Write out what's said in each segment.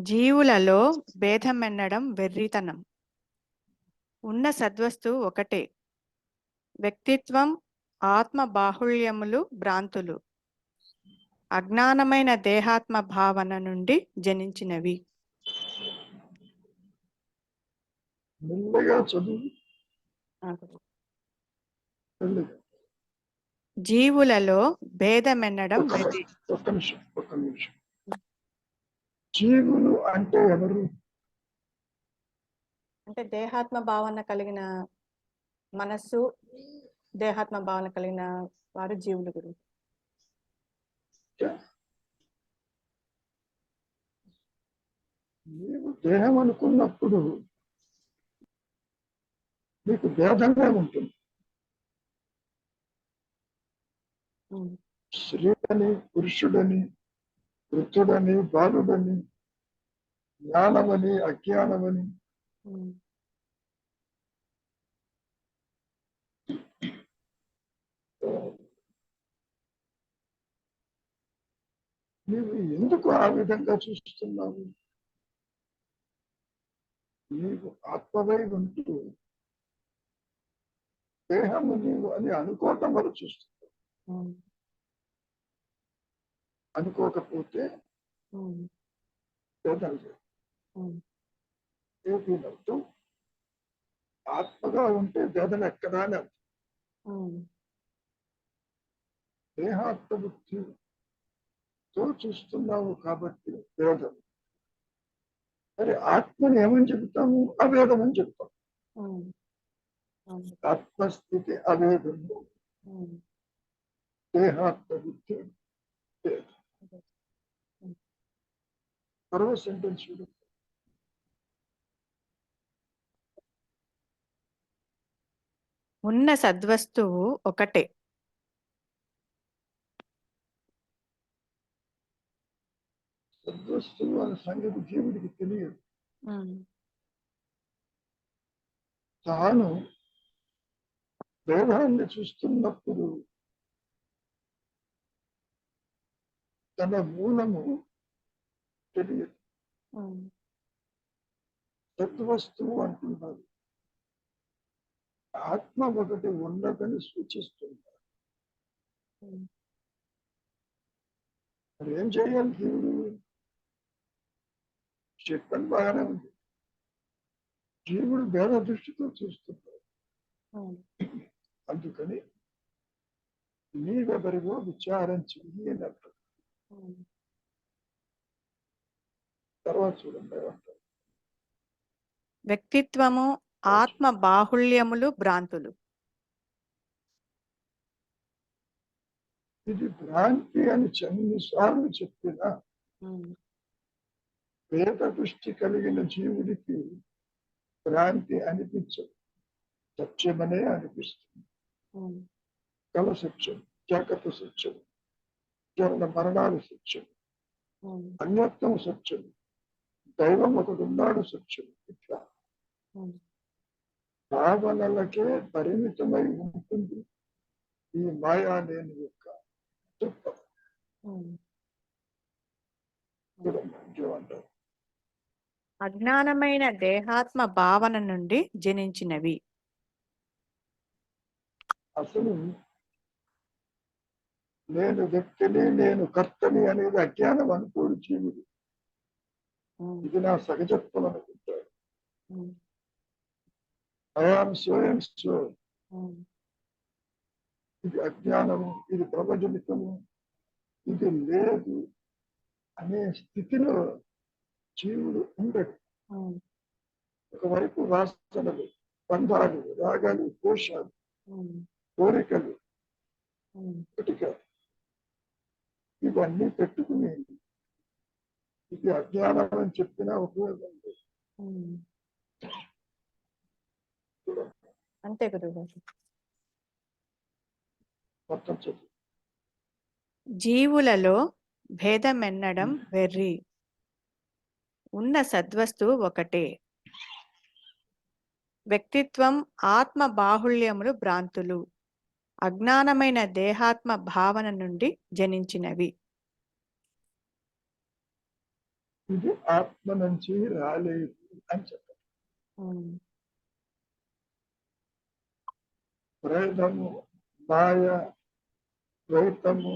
జీవులలో భేదమెన్నడం వెర్రితనం. ఉన్న సద్వస్తు ఒకటే. వ్యక్తిత్వం ఆత్మ బాహుళ్యములు భ్రాంతులు. అజ్ఞానమైన దేహాత్మ భావన నుండి జనించినవి. జీవులలో భేదమెన్నడం ఒక్క నిమిషం ఒక్క నిమిషం. జీవులు అంటే ఎవరు? అంటే దేహాత్మ భావన కలిగిన మనస్సు దేహాత్మ భావన కలిగిన వారు జీవులు గురు. నీవు దేహం అనుకున్నప్పుడు నీకు భేదంగా ఉంటుంది. ఉమ్, స్త్రీలని పురుషుడని వృద్ధుడని బాలుడని జ్ఞానమని అజ్ఞానమని. నీవు ఎందుకు ఆ విధంగా చూస్తున్నావు? నీవు ఆత్మవై ఉంటూ దేహము నీవు అని అనుకోవటం వల్ల చూస్తున్నావు. అనుకోకపోతే లేదు ఆత్మగా ఉంటే భేదం ఎక్కడా అని అర్థం ఉమ్, దేహాత్మ బుద్ధితో చూస్తున్నావు కాబట్టి భేదం మరి ఆత్మని ఏమని చెబుతాము? అభేదం అని చెప్తాం ఉమ్, అవును, ఆత్మస్థితి అభేదము ఉమ్, దేహాత్మ బుద్ధి తర్వాత సెంటెన్స్ చూడు ఉన్న సద్వస్తువు ఒకటే. సద్వస్తువు అనే సంగతి జీవుడికి తెలియదు. తాను భేదాన్ని చూస్తున్నప్పుడు తన మూలము తెలియదు. సద్వస్తువు అంటున్నారు ఆత్మ ఒకటి ఉన్నదని సూచిస్తున్నారు ఉమ్, మరి ఏం చేయాలి జీవుడు చెప్పని బాగానే ఉంది. జీవుడు భేద దృష్టితో చూస్తున్నాడు. ఉమ్, అందుకని నీవెవరివో విచారం చెయ్యి అని అంటారు ఉమ్. తర్వాత చూడండి వ్యక్తిత్వము ఆత్మ బాహుళ్యములు భ్రాంతులు. ఇది భ్రాంతి అని ఎన్నిసార్లు చెప్పినా వేద దృష్టి కలిగిన జీవుడికి భ్రాంతి అనిపించదు. సత్యమనే అనిపిస్తుంది. కల సత్యం జాగ్రత్త సత్యం జరణ మరణాలు సత్యం అన్యత్వం సత్యం దైవం ఒకడున్నాడు సత్యం. ఇట్లా భావనలకే పరిమితమై ఉంటుంది. ఈ మాయా నేను యొక్క అజ్ఞానమైన దేహాత్మ భావన నుండి జనించినవి. అసలు నేను వ్యక్తిని నేను కర్తని అనేది అజ్ఞానం అనుకోడు జీవుడు. ఇది నా సహజత్వం అనుకుంటాడు. సో ఉమ్, ఇది అజ్ఞానము ఇది ప్రపంచమితము ఇది లేదు అనే స్థితిలో జీవుడు ఉండడు. ఒకవైపు వాసనలు బంధాలు రాగాలు కోశాలు కోరికలు కోరిక ఇవన్నీ పెట్టుకుని ఇది అజ్ఞానం అని చెప్పినా ఉపయోగం లేదు. అంతే చదువు జీవులలో భేదమెన్నడం వెర్రి. ఉన్న సద్వస్తువు ఒకటే. వ్యక్తిత్వం ఆత్మ బాహుళ్యములు భ్రాంతులు. అజ్ఞానమైన దేహాత్మ భావన నుండి జనించినవి. ఇది ఆత్మ నుంచి రాలేదు అని చెప్పారు. ఉమ్, మాయ ద్వైతము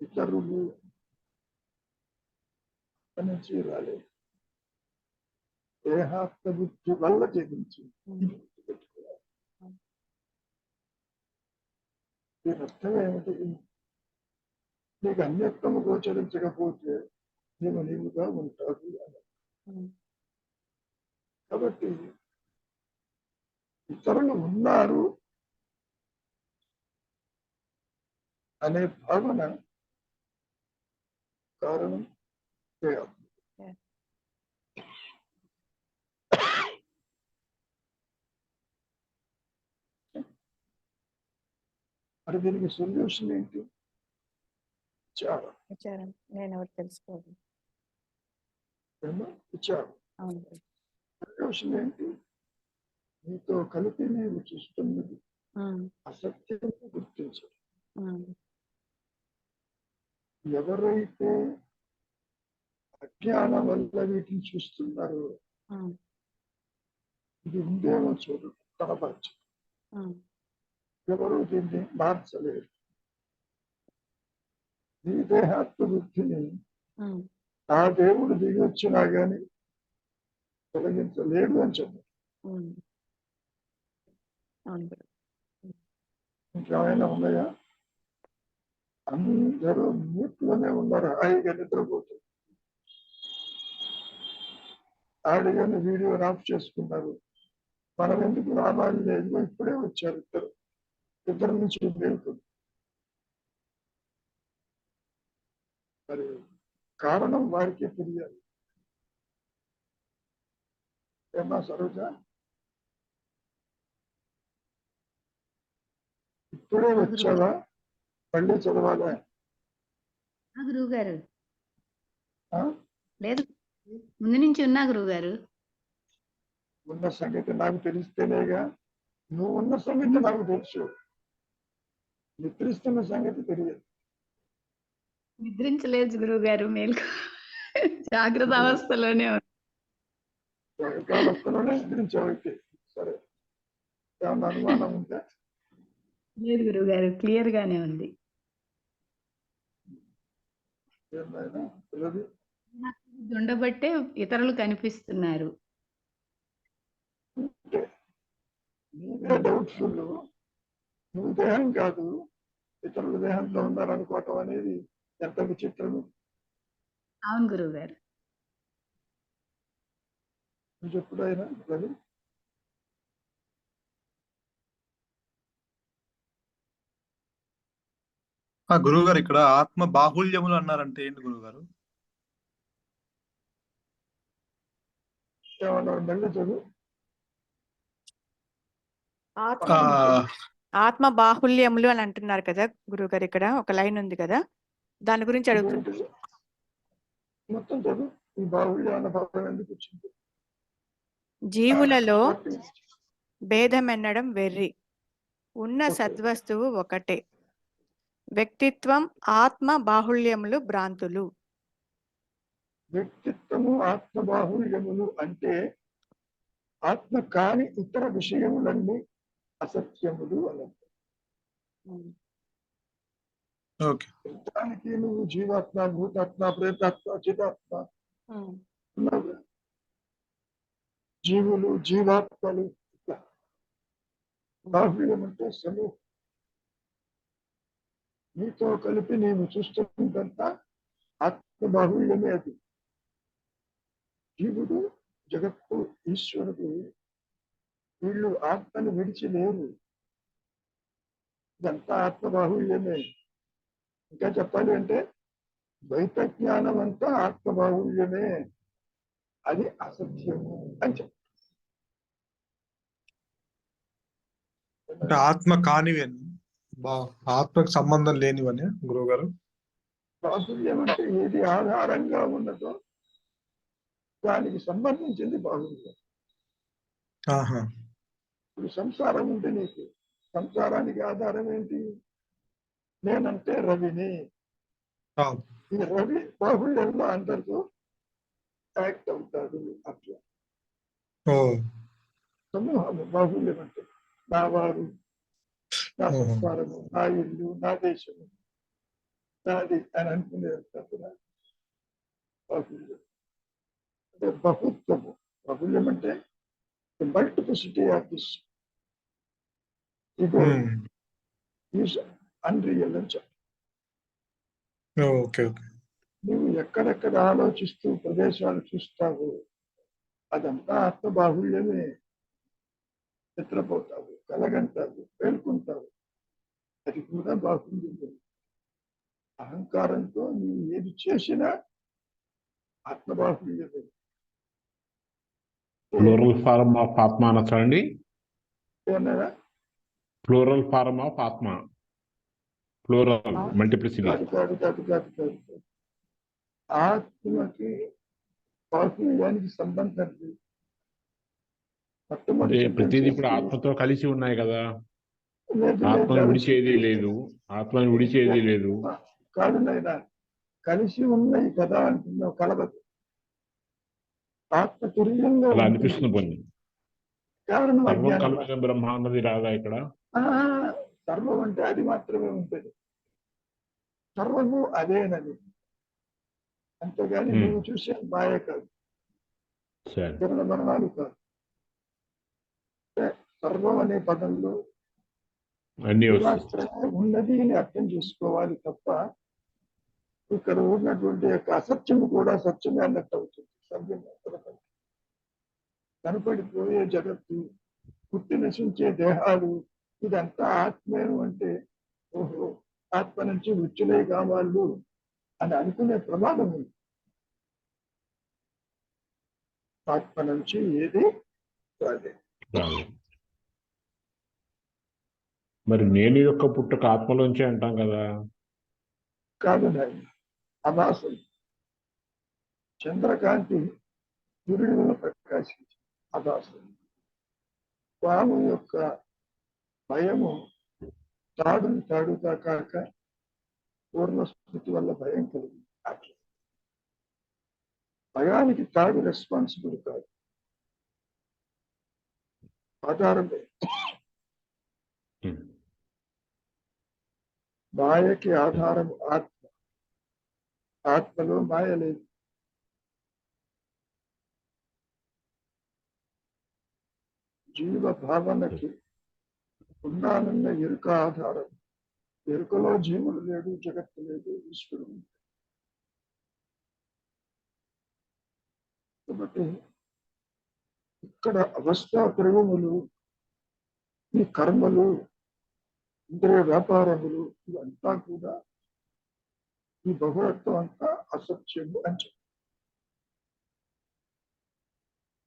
ఇతరులు ఆత్మ నుంచి రాలేదు. దేహాత్మ బుద్ధి వల్ల జగించి దీని అర్థం ఏమిటి? నీకు అన్యత్వము గోచరించకపోతే నీవు నీవుగా ఉంటావు అని. కాబట్టి ఇతరులు ఉన్నారు అనే భావన కారణం. Yeah. మరి దీనికి సొల్యూషన్ ఏంటి? విచారం. విచారం. నేను ఎవరు తెలుసుకోవాలి విచారం. సొల్యూషన్ ఏంటి? నీతో కలిపి నీవు చూస్తున్నది అసత్యం గుర్తించడం. ఎవరైతే అజ్ఞానం వల్ల వీటిని చూస్తున్నారో ఇది ఉందేమో చూడు కనపరచు. ఎవరు దీన్ని మార్చలేరు. నీ దేహాత్మ బుద్ధిని ఆ. దేవుడు దిగి వచ్చినా గాని తొలగించలేడు అని చెప్పారు. ఇంకేమైనా ఉన్నాయా? అందరూ మూట్లోనే ఉన్నారు. హాయిగా నిద్రపోతూ ఆడిగానే వీడియో ఆఫ్ చేసుకున్నారు. మనం ఎందుకు రావాలి లేదు ఇప్పుడే వచ్చారు ఇద్దరు. ఇద్దరు నుంచి మేలుకుంది. మరి కారణం వారికే తెలియాలి. ఏమా సరోజ? ఇప్పుడే వచ్చావా? మళ్ళీ చదవాలా? గురువు గారు ఆ? లేదు. ముందు నుంచి ఉన్నా గురువు గారు ఉన్న సంగతి నాకు తెలిస్తేనేగా నువ్వు ఉన్న సంగతి నాకు తెలుసు. నిద్రిస్తున్న సంగతి తెలియదు. నిద్రించలేదు గురువు గారు మేల్కో జాగ్రత్త అవస్థలోనే ఉన్నా. కాలస్థలోనే నిద్రించావైతే సరే. అనుమానం ఉంటే లేదు గురువు గారు క్లియర్ గానే ఉంది. ఉండబట్టే ఇతరులు కనిపిస్తున్నారు. నువ్వు దేహం కాదు. ఇతరుల దేహంలో ఉన్నారనుకోవటం అనేది ఎంత విచిత్రము అవును గురువు గారు. నువ్వు చెప్పుడైనా రవి ఆ గురువు గారు ఇక్కడ ఆత్మ బాహుల్యములు అన్నారంటే ఏంటి గురువు గారు ఆత్మ బాహుల్యములు అని అంటున్నారు కదా గురువు గారు ఇక్కడ ఒక లైన్ ఉంది కదా. దాని గురించి అడుగుతున్నారు ఇదేంటిది? మొత్తం చదువు? ఈ బాహుళ్య అన్న భావం ఎందుకు వచ్చింది? జీవులలో భేదమెన్నడం వెర్రి. ఉన్న. సద్వస్తువు ఒకటే. వ్యక్తిత్వం ఆత్మ బాహుళ్యములు భ్రాంతులు. వ్యక్తిత్వము ఆత్మ బాహుళ్యములు అంటే ఆత్మ కాని ఇతర విషయములన్నీ అసత్యములు ఓకే. దానికి నువ్వు జీవాత్మ భూతాత్మ ప్రేతాత్మ చితాత్మ జీవులు జీవాత్మలు బాహుళ్యం అంటే సమూహం. నీతో కలిపి నేను చూస్తున్నదంతా ఆత్మ బాహుళ్యమే అది. జీవుడు జగత్తు ఈశ్వరుడు. వీళ్ళు ఆత్మను విడిచి లేరు. ఇదంతా ఆత్మ బాహుళ్యమే ఇంకా చెప్పాలి అంటే ద్వైత జ్ఞానం అంతా ఆత్మ బాహుళ్యమే అది అసత్యము అని చెప్పారు ఆత్మ కానివి అని ఆత్మకు సంబంధం లేనివని గురువు గారు? బాహుళ్యం అంటే ఏది ఆధారంగా ఉన్నదో దానికి సంబంధించింది బాహుళ్యం ఆహా. ఇప్పుడు సంసారం ఉంది నీకు సంసారానికి ఆధారం ఏంటి? నేనంటే రవిని. ఈ రవి బాహుళ్యంలో అందరితో యాక్ట్ అవుతాడు అట్లా. సమూహము బాహుల్యం అంటే నా వారు నా. సంస్కారము నా ఇల్లు నా దేశము నాది అని అనుకునేదంతా కూడా బాహుల్యం అంటే బహుత్వము బాహుల్యం అంటే multiplicity of this ego. Is unreal అని చెప్పాలి ఓకే ఓకే నువ్వు ఎక్కడెక్కడ ఆలోచిస్తూ ప్రదేశాలు చూస్తావు అదంతా ఆత్మ బాహుళ్యమే నిద్రపోతావు. కలగంటావు పేర్కొంటావు అది కూడా బాహుళ్యమే అహంకారంతో నువ్వు ఏది చేసినా ఆత్మ బాహుళ్యమే ప్లూరల్ ఫారం ఆఫ్ ఆత్మ అనొచ్చా అండి ఏమన్నా? ప్లూరల్ ఫారం ఆఫ్ ఆత్మ ప్లూరల్ మల్టిప్లిసిటీ కాదు కాదు కాదు. ఆత్మకి బాహుళ్యానికి సంబంధం లేదు. ప్రతిదీ ఇప్పుడు ఆత్మతో కలిసి ఉన్నాయి కదా. ఆత్మని లేదు. విడిచేది లేదు. ఆత్మని విడిచేది లేదు కాదు నాయన కలిసి ఉన్నాయి కదా అంటున్నావు కలగదు ఆత్మ తుర్యంగా. అనిపిస్తుంది కొన్ని. కారణం బ్రహ్మ అన్నది రాదా ఇక్కడ? సర్వం అంటే అది మాత్రమే ఉంటుంది. సర్వము అదేనది. అంతేగాని. నువ్వు చూసే మాయ కాదు. మరణాలు కాదు. సర్వం అనే పదంలో అన్ని ఉన్నది అని అర్థం చేసుకోవాలి తప్ప ఇక్కడ ఉన్నటువంటి యొక్క అసత్యము కూడా సత్యమే అన్నట్టు అవుతుంది మాత్రమే. కనపడిపోయే జగత్తు పుట్టి నశించే దేహాలు ఇదంతా ఆత్మేను అంటే ఓహో ఆత్మ నుంచి వృత్తులే కావాళ్ళు అని అనుకునే ప్రమాదం ఉంది ఆత్మ నుంచి ఏది రాలేదు రాదు. మరి నేను యొక్క పుట్టుక ఆత్మలోంచి అంటాం కదా. కాదు నాయన అభాసం చంద్రకాంతి సూర్యుడిలో ప్రకాశించి అభాసం పాము యొక్క భయము తాడుని తాడుతా కాక పూర్ణస్మృతి వల్ల భయం కలిగింది. అట్లా. భయానికి తాడు రెస్పాన్సిబుల్ కాదు. ఆధారమే. ఉమ్. మాయకి ఆధారం ఆత్మ. ఆత్మలో మాయ లేదు. జీవ భావనకి ఉన్నానన్న ఎరుక ఆధారం. ఎరుకలో జీవుడు లేడు జగత్తు లేదు ఈశ్వరుడు కాబట్టి ఇక్కడ అవస్థా ప్రయోగములు ఈ కర్మలు ఇంద్రియ వ్యాపారములు ఇవంతా కూడా ఈ బహుళత్వం అంతా అసత్యము అని చెప్పి.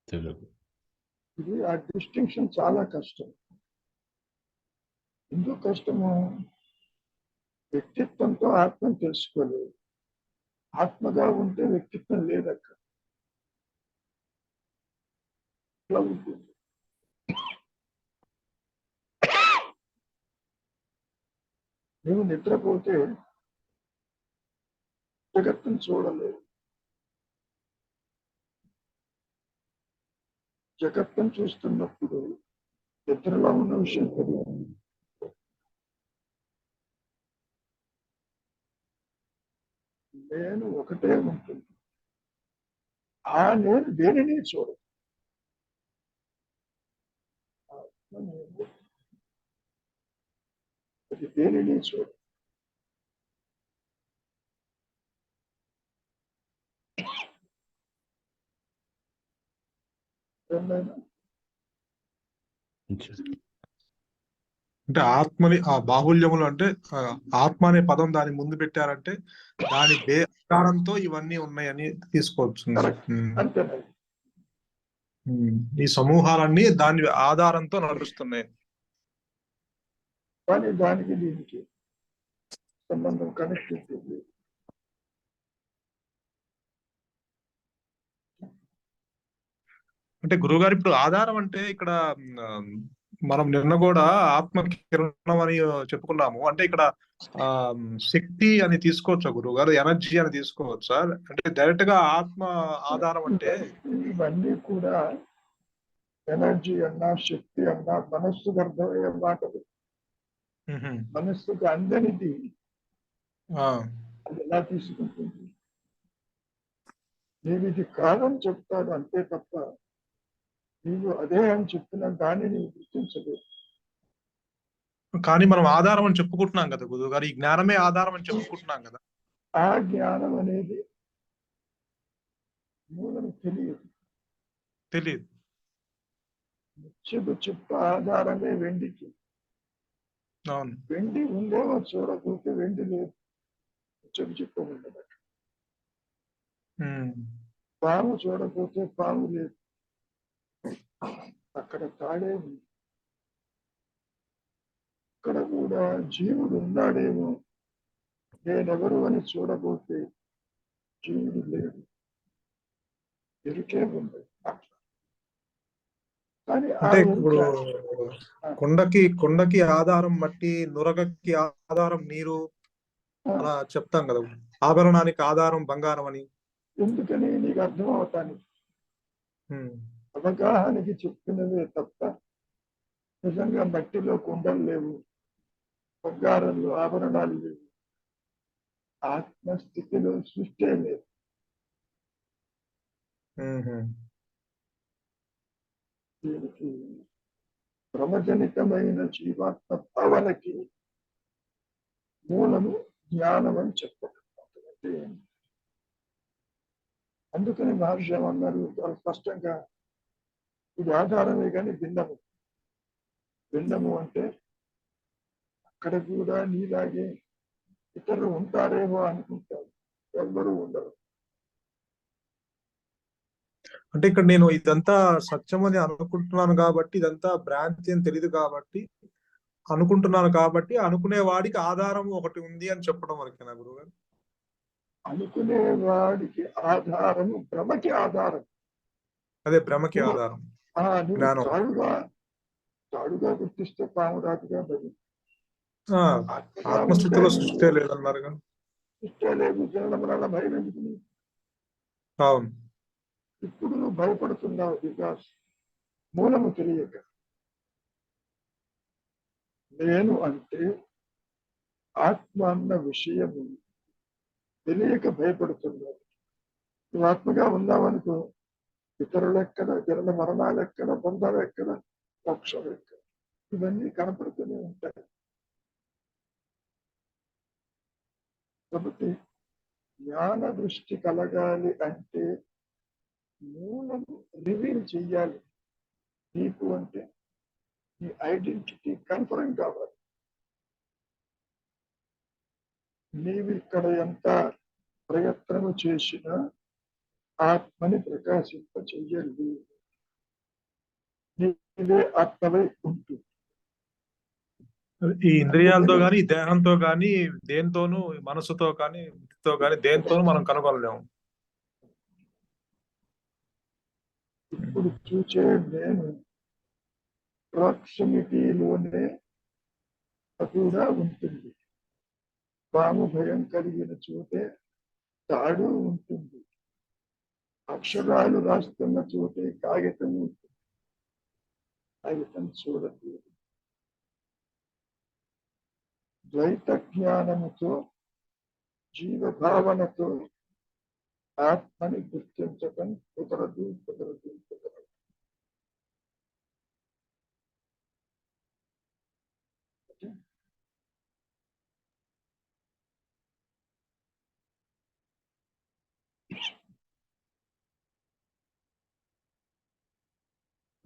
తెలియదు ఇది ఆ డిస్టింక్షన్ చాలా కష్టం. ఎందుకు కష్టము? వ్యక్తిత్వంతో ఆత్మను తెలుసుకోలేదు. ఆత్మగా ఉంటే వ్యక్తిత్వం లేదక్క. ఉంటుంది. నువ్వు నిద్రపోతే జగత్తును చూడలేదు జగత్తును చూస్తున్నప్పుడు నిద్రలో ఉన్న విషయం తెలియదు. నేను ఒకటే ఉంటుంది. ఆ నేను దేనిని చూడదు నేను. అది దేనిని ఏమైనా అంటే ఆత్మని ఆ బాహుల్యములు అంటే ఆత్మ అనే పదం దాని ముందు పెట్టారంటే దాని బే ఆధారంతో ఇవన్నీ ఉన్నాయని తీసుకోవచ్చు. ఈ సమూహాలన్నీ దాని ఆధారంతో నడుస్తున్నాయి. కానీ దానికి దీనికి సంబంధం కనెక్ట్ ఉంది అంటే గురువుగారు ఇప్పుడు ఆధారం అంటే ఇక్కడ మనం నిన్న కూడా ఆత్మ కిరణం అని చెప్పుకున్నాము. అంటే ఇక్కడ ఆ శక్తి అని తీసుకోవచ్చా గురువు గారు ఎనర్జీ అని తీసుకోవచ్చా? అంటే డైరెక్ట్గా ఆత్మ ఆధారం అంటే? ఇవన్నీ కూడా ఎనర్జీ అన్నా శక్తి అన్నా మనస్సుకు అర్థమయ్యే మాటలు. మనస్సుకు అందనిది ఆ, అది ఎలా తీసుకుంటుంది? నీవు ఇది కాదని చెప్తాడు అంతే తప్ప నీవు అదే అని చెప్పిన దాన్ని నీవు గుర్తించలేదు. కానీ మనం ఆధారం అని చెప్పుకుంటున్నాం కదా గురువు గారు ఈ జ్ఞానమే ఆధారం అని చెప్పుకుంటున్నాం కదా. ఆ జ్ఞానం అనేది మూలం తెలియదు. తెలియదు. ముచ్చపు చెప్ప ఆధారమే వెండికి. అవును. వెండి ఉందేమో చూడకపోతే వెండి లేదు. ముచ్చపు చెప్ప ఉండదు ఉమ్. పాము చూడకపోతే పాము లేదు. అక్కడ తాడే ఉంది. అక్కడ కూడా జీవుడు ఉన్నాడేమో. నేనెవరు అని చూడబోతే జీవుడు లేడు. ఎరుకే ఉంది. ఆ అంటే ఇప్పుడు కొండకి కొండకి ఆధారం మట్టి నురగకి ఆధారం నీరు అలా చెప్తాం కదా. ఆభరణానికి ఆధారం బంగారం అని. ఎందుకని నీకు అర్థం అవుతాను? ఉమ్. అవగాహనకి చెప్పినవే తప్ప నిజంగా మట్టిలో కుండలు లేవు. బంగారంలో ఆభరణాలు లేవు. ఆత్మస్థితిలో సృష్టి లేదు. ఉహు. దీనికి జీవాత్మ భావనకి మూలము జ్ఞానం అని చెప్పబడుతుంది. అందుకని మహర్షి అన్నారు చాలా స్పష్టంగా ఇది ఆధారమే కానీ భిన్నము. భిన్నము అంటే అక్కడ కూడా నీలాగే ఇతరులు ఉంటారేమో అనుకుంటారు. ఎవ్వరూ ఉండరు. అంటే ఇక్కడ నేను ఇదంతా సత్యం అని అనుకుంటున్నాను కాబట్టి ఇదంతా భ్రాంతి అని తెలియదు కాబట్టి అనుకుంటున్నాను కాబట్టి అనుకునే వాడికి ఆధారం ఒకటి ఉంది అని చెప్పడం వరకేనా గురువు గారు అనుకునే వాడికి ఆధారము భ్రమకి ఆధారం. అదే భ్రమకి ఆధారం. గుర్తిస్తే పాము మరి. ఆత్మగా ఆత్మస్థితిలో సృష్టి లేదన్నారుగా సృష్టి లేదు జననం వల్ల భయం ఎందుకు నీకు? అవును. ఇప్పుడు నువ్వు భయపడుతున్నావు బికాస్ మూలము తెలియక. నేను అంటే ఆత్మ అన్న విషయము తెలియక భయపడుతున్నావు నువ్వు ఆత్మగా ఉన్నావనుకో ఇతరులు ఎక్కడ ఇతరుల మరణాలు ఎక్కడ బంధాలు ఎక్కడ మోక్షం ఎక్కడ? ఇవన్నీ కనపడుతూనే ఉంటాయి. కాబట్టి జ్ఞాన దృష్టి కలగాలి అంటే మూలము రివీల్ చెయ్యాలి నీకు అంటే నీ ఐడెంటిటీ కన్ఫర్మ్ కావాలి. నీవు ఇక్కడ ఎంత ప్రయత్నము చేసినా ఆత్మని ప్రకాశింప చెయ్యాలి నీవే ఆత్మవై ఉంటుంది ఈ ఇంద్రియాలతో గాని దేహంతో గాని దేనితోనూ మనసుతో కానీ తో కానీ దేంతోనూ మనం కనుగొనలేము. ఇప్పుడు చూసే నేను ప్రాక్సిమిటీలోనే కూడా ఉంటుంది. పాము భయం కలిగిన చోటే తాడు ఉంటుంది. అక్షరాలు రాస్తున్న చోటే కాగితం ఉంటుంది. కాగితం చూడలేదు ద్వైత జ్ఞానముతో జీవ భావనతో ఆత్మని గుర్తించటం కుదరదు కుదరదు కుదరదు.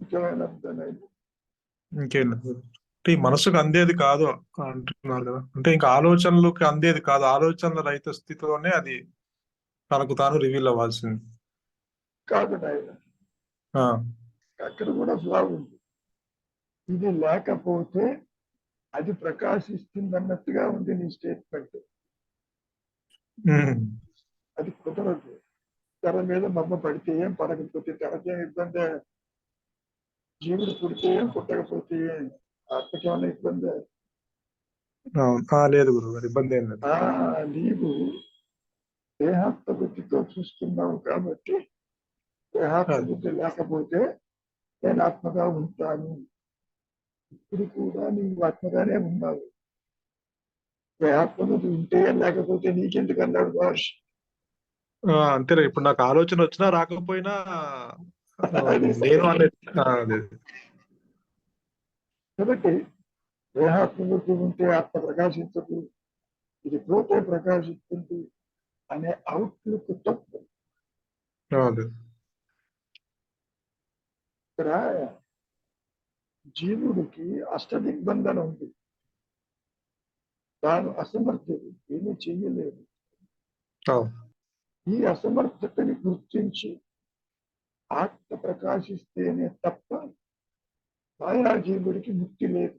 ముఖ్యమైన అర్థమైంది ఇంకేం అంటే ఈ మనసుకు అందేది కాదు అంటున్నారు కదా. అంటే ఇంకా ఆలోచనలకు అందేది కాదు. ఆలోచనల రహిత స్థితిలోనే అది తనకు తాను రివీల్ అవ్వాల్సింది. కాదు నాయన. అక్కడ కూడా ఫ్లా ఉంది. ఇది లేకపోతే అది ప్రకాశిస్తుంది అన్నట్టుగా ఉంది నీ స్టేట్మెంట్ అది కుదరదు. తెర మీద మమ్మ పడితే ఏం పడకపోతే తెరకేం ఇబ్బంది. జీవుడు పుడితే ఏం, పుట్టకపోతే ఏం? ఆత్మకి ఏమైనా ఇబ్బంది? లేదు గురువు గారు ఇబ్బంది ఏం లేదు ఆ నీవు దేహాత్మ బుద్ధితో చూస్తున్నావు కాబట్టి దేహాత్మ అది. బుద్ధి లేకపోతే నేను ఆత్మగా ఉంటాను ఇప్పుడు కూడా నీవు ఆత్మగానే ఉన్నావు దేహాత్మ బుద్ధి ఉంటే లేకపోతే నీకెందుకు అన్నాడు ఆ, అంతేలే ఇప్పుడు నాకు ఆలోచన వచ్చినా రాకపోయినా నేను అనేది కాబట్టి దేహాత్మ బుద్ధి ఉంటే ఆత్మ ప్రకాశించదు ఇది పోతే ప్రకాశిస్తుంది. అనే అవుట్లుక్ తప్పు. ఆ, అదే ఇక్కడ జీవుడికి అష్టదిగ్బంధన ఉంది. తాను అసమర్థుడు ఏమీ చెయ్యలేదు. అవును. ఈ అసమర్థతని గుర్తించి ఆత్మ ప్రకాశిస్తేనే తప్ప మాయా జీవుడికి ముక్తి లేదు.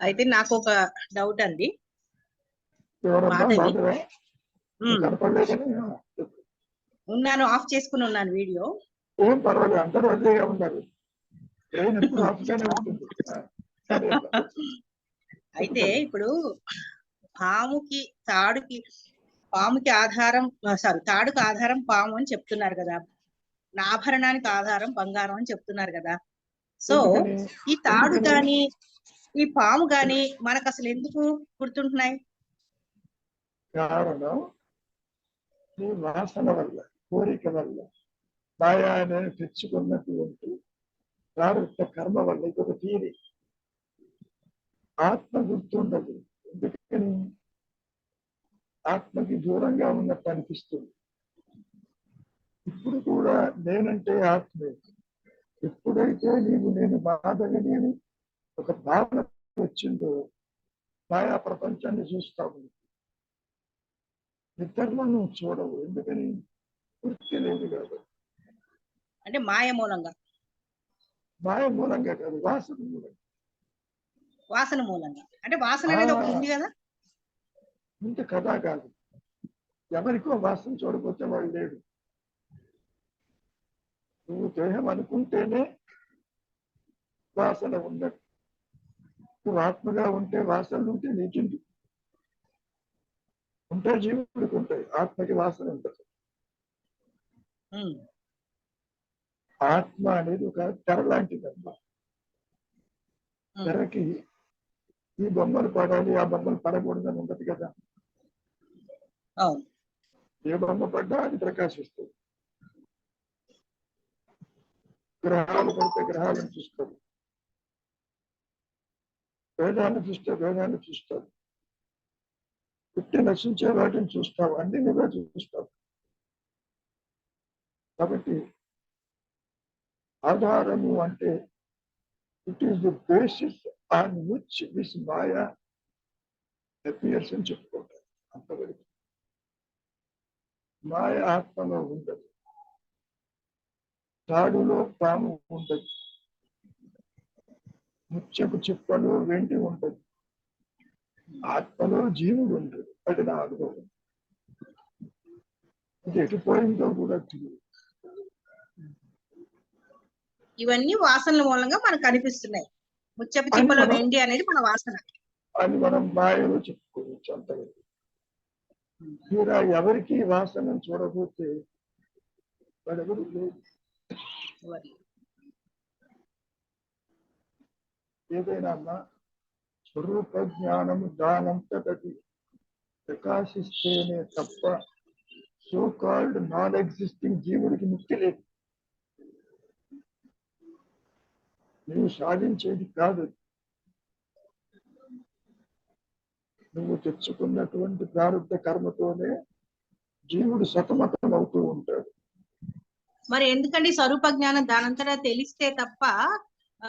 అయితే నాకు ఒక డౌట్ అండి. మాధవి. ఉన్నాను ఆఫ్ చేసుకుని ఉన్నాను వీడియో. ఏం పర్వాలేదు అందరూ అదేగా ఉన్నారు. అయితే ఇప్పుడు పాముకి తాడుకి పాముకి ఆధారం సారీ తాడుకి ఆధారం పాము అని చెప్తున్నారు కదా. నా ఆభరణానికి ఆధారం బంగారం అని చెప్తున్నారు కదా. సో? ఈ తాడు గాని ఈ పాము గాని మనకు అసలు ఎందుకు గుర్తుంటున్నాయి? కారణం నీ వాసన వల్ల కోరిక వల్ల మాయా తెచ్చుకున్నటువంటి ప్రారంభ కర్మ వల్ల ఇదొక తీరి. ఆత్మ గుర్తుండదు. ఎందుకని? ఆత్మకి దూరంగా ఉన్నట్టు అనిపిస్తుంది. ఇప్పుడు కూడా నేనంటే ఆత్మే. ఎప్పుడైతే నీవు నేను మాధవి నేను ఒక భావన వచ్చిందో మాయా ప్రపంచాన్ని చూస్తాము నువ్వు చూడవు. ఎందుకని? వృత్తి లేదు కాదు అంటే మాయ మూలంగా? మాయ మూలంగా కాదు వాసన మూలంగా. వాసన మూలంగా. అంటే వాసన అనేది ఒకటి ఉంది కదా? ఇంత కథ కాదు. ఎవరికో వాసన చూడకపోతే వాడు లేడు. నువ్వు దేహం అనుకుంటేనే వాసన ఉండదు. నువ్వు ఆత్మగా ఉంటే వాసనలు ఉంటే నీకెందుకు ఉంటే జీవుడికి ఉంటాయి. ఆత్మకి వాసన ఉంటుంది. ఆత్మ అనేది ఒక తెర లాంటిదమ్మా ఉమ్, తెరకి ఈ బొమ్మలు పడాలి ఆ బొమ్మలు పడకూడదని ఉండదు కదా. ఏ బొమ్మ పడ్డా అది ప్రకాశిస్తుంది. గ్రహాలు పడితే గ్రహాలను చూస్తారు. వేదాన్ని చూస్తే వేదాన్ని చూస్తారు. పుట్టి నశించే వాటిని చూస్తావు అన్ని నువ్వే చూస్తావు. కాబట్టి ఆధారము అంటే it is the basis on which this maya appears అని చెప్పుకుంటారు అంతవరకు మాయ ఆత్మలో ఉండదు. తాడులో పాము ఉండదు. ముత్యపు చిప్పలు వెండి ఉండదు. ఆత్మలో జీవుడు ఉండదు అది నా అనుభవం. ఇది ఎటుపోయిందో కూడా తెలియదు. ఇవన్నీ వాసనల మూలంగా మనకు కనిపిస్తున్నాయి. ముచ్చపు చిప్పలో వెండి అనేది మన వాసన. అని మనం మాయలో చెప్పుకోవచ్చు అంతవరకు. తీరా ఎవరికి వాసన చూడబోతే వాడెవరు లేదు ఏదైనా అన్నా స్వరూప జ్ఞానము దానంతటది ప్రకాశిస్తేనే తప్ప సో కాల్డ్ నాన్ ఎగ్జిస్టింగ్ జీవుడికి ముక్తి లేదు. నువ్వు సాధించేది కాదు. నువ్వు తెచ్చుకున్నటువంటి ప్రారంభ కర్మతోనే జీవుడు సతమతం అవుతూ ఉంటాడు. మరి ఎందుకండి స్వరూప జ్ఞానం దానంతటా తెలిస్తే తప్ప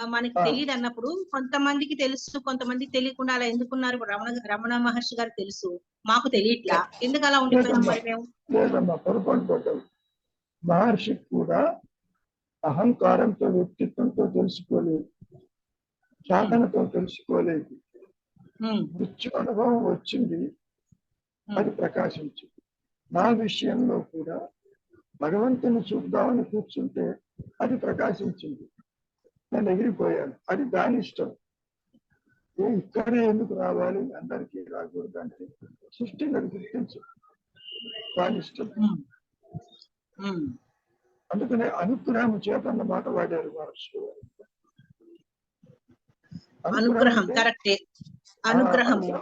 మనకి. తెలియదు అన్నప్పుడు కొంతమందికి తెలుసు కొంతమందికి తెలియకుండా అలా ఎందుకున్నారు రమణ రమణ మహర్షి గారు తెలుసు. మాకు తెలియట్లా. ఎందుకు అలా ఉండిపోయాం మరి మేము? లేదమ్మా పొరపాటు పడ్డావు మహర్షికి కూడా అహంకారంతో వ్యక్తిత్వంతో తెలుసుకోలేదు. సాధనతో తెలుసుకోలేదు. మృత్యు అనుభవం వచ్చింది. అది ప్రకాశించింది. నా విషయంలో కూడా భగవంతుని చూద్దామని కూర్చుంటే అది ప్రకాశించింది. నేను ఎగిరిపోయాను. అది దాని ఇష్టం. ఏ ఇక్కడే ఎందుకు రావాలి? అందరికీ రాకూడదు అంటే సృష్టిని అది గుర్తించు దాని ఇష్టం. అందుకనే అనుగ్రహం చేత అన్న మాట వాడారు మహర్షులు గారు. అనుగ్రహం అంటే- కరెక్టే. ఆ, అనుగ్రహము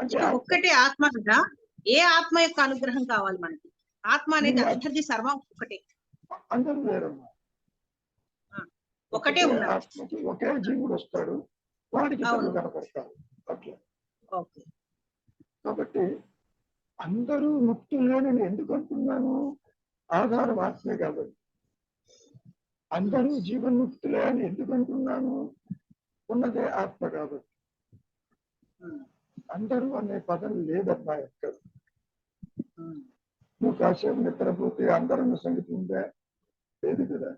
అంటే ఒక్కటే ఆత్మ కదా? ఏ ఆత్మ యొక్క అనుగ్రహం కావాలి మనకి? ఆత్మ అనేది. అందరిది సర్వం ఒకటే అందరూ వేరమ్మా. ఒకటే ఆత్మకి ఒకే జీవుడు వస్తాడు. వాడికి తను. కనపడతాడు. అట్లా ఓకే. కాబట్టి అందరూ ముక్తులే నేను ఎందుకు అంటున్నాను? ఆధారం ఆత్మే కాబట్టి. అందరూ జీవన్ముక్తులే అని ఎందుకు అంటున్నాను? ఉన్నదే ఆత్మ కాబట్టి. అందరూ అనే పదం లేదమ్మా ఎక్కడ. నువ్వు కాసేపు నిద్రపోతే అందరన్న సంగతి ఉందా? లేదు కదా.